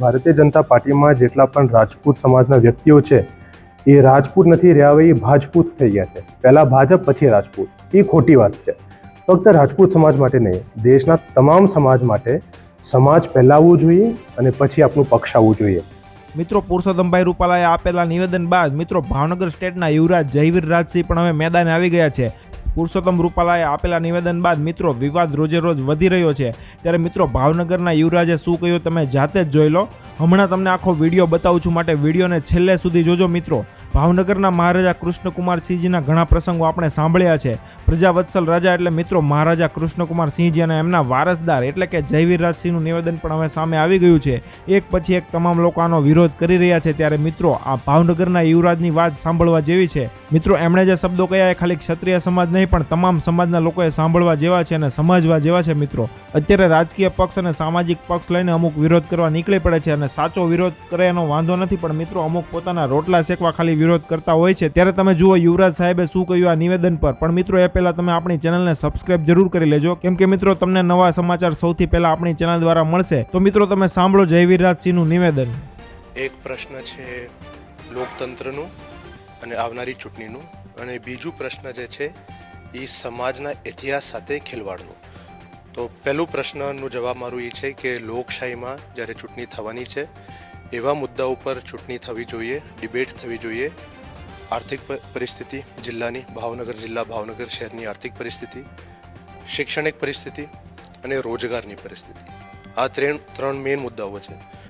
ભારતીય જનતા પાર્ટીમાં જેટલા પણ રાજપૂત સમાજના વ્યક્તિઓ છે, એ રાજપૂત નથી રહ્યા હવે એ ભાજપૂત થઈ ગયા છે. પહેલાં ભાજપ, પછી રાજપૂત. એ ખોટી વાત છે. ફક્ત રાજપૂત સમાજ માટે નહીં, દેશના તમામ સમાજ માટે સમાજ પહેલાં આવવું જોઈએ અને પછી આપણું પક્ષ આવવું જોઈએ. મિત્રો, પુરુષોત્તમભાઈ રૂપાલાએ આપેલા નિવેદન બાદ મિત્રો, ભાવનગર સ્ટેટના યુવરાજ જયવીર રાજસિંહ પણ હવે મેદાને આવી ગયા છે. પુરુષોત્તમ રૂપાલાએ આપેલા નિવેદન બાદ મિત્રો વિવાદ રોજે રોજ વધી રહ્યો છે. ત્યારે મિત્રો ભાવનગરના યુવરાજે શું કહ્યું તમે જાતે જ જોઈ લો. હમણાં તમને આખો વીડિયો બતાવું છું માટે વિડીયોને છેલ્લે સુધી જોજો મિત્રો. ભાવનગરના મહારાજા કૃષ્ણકુમારસિંહજીના ઘણા પ્રસંગો આપણે સાંભળ્યા છે. પ્રજાવત્સલ રાજા એટલે મિત્રો મહારાજા કૃષ્ણકુમાર સિંહજી અને એમના વારસદાર એટલે કે જયવીરરાજસિંહનું નિવેદન પણ હવે સામે આવી ગયું છે. એક પછી એક તમામ લોકો આનો વિરોધ કરી રહ્યા છે ત્યારે મિત્રો આ ભાવનગરના યુવરાજની વાત સાંભળવા જેવી છે. મિત્રો એમણે જે શબ્દો કહ્યા એ ખાલી ક્ષત્રિય સમાજ નહીં, પણ તમામ સમાજના લોકોએ સાંભળવા જેવા છે અને સમજવા જેવા છે મિત્રો. અત્યારે રાજકીય પક્ષ અને સામાજિક પક્ષ લઈને અમુક વિરોધ કરવા નીકળી પડે છે અને સાચો વિરોધ કરે એનો વાંધો નથી, પણ મિત્રો અમુક પોતાના રોટલા શેકવા ખાલી વિરોધ કરતા હોય છે, ત્યારે તમે જુઓ યુવરાજ સાહેબે શું કહ્યું આ નિવેદન પર. પણ મિત્રો, એ પહેલા તમે આપણી ચેનલને સબસ્ક્રાઇબ જરૂર કરી લેજો. કેમ કે મિત્રો, તમને નવા સમાચાર સૌથી પહેલા આપણી ચેનલ દ્વારા મળશે. તો મિત્રો, તમે સાંભળો જયવીરરાજસિંહનું નિવેદન. એક પ્રશ્ન છે લોકતંત્રનું અને આવનારી ચૂંટણીનું. અને બીજું પ્રશ્ન જે છે એ સમાજના ઇતિહાસ સાથે ખેલવાડનું. તો પહેલું પ્રશ્નનો જવાબ મારું એ છે કે લોકશાહીમાં જ્યારે ચૂંટણી થવાની છે એવા મુદ્દા ઉપર ચૂંટણી થવી જોઈએ, ડિબેટ થવી જોઈએ. આર્થિક પરિસ્થિતિ, જિલ્લાની, ભાવનગર જિલ્લા, ભાવનગર શહેરની આર્થિક પરિસ્થિતિ, શૈક્ષણિક પરિસ્થિતિ અને રોજગારની પરિસ્થિતિ. આ ત્રણ ત્રણ મેઇન મુદ્દાઓ છે.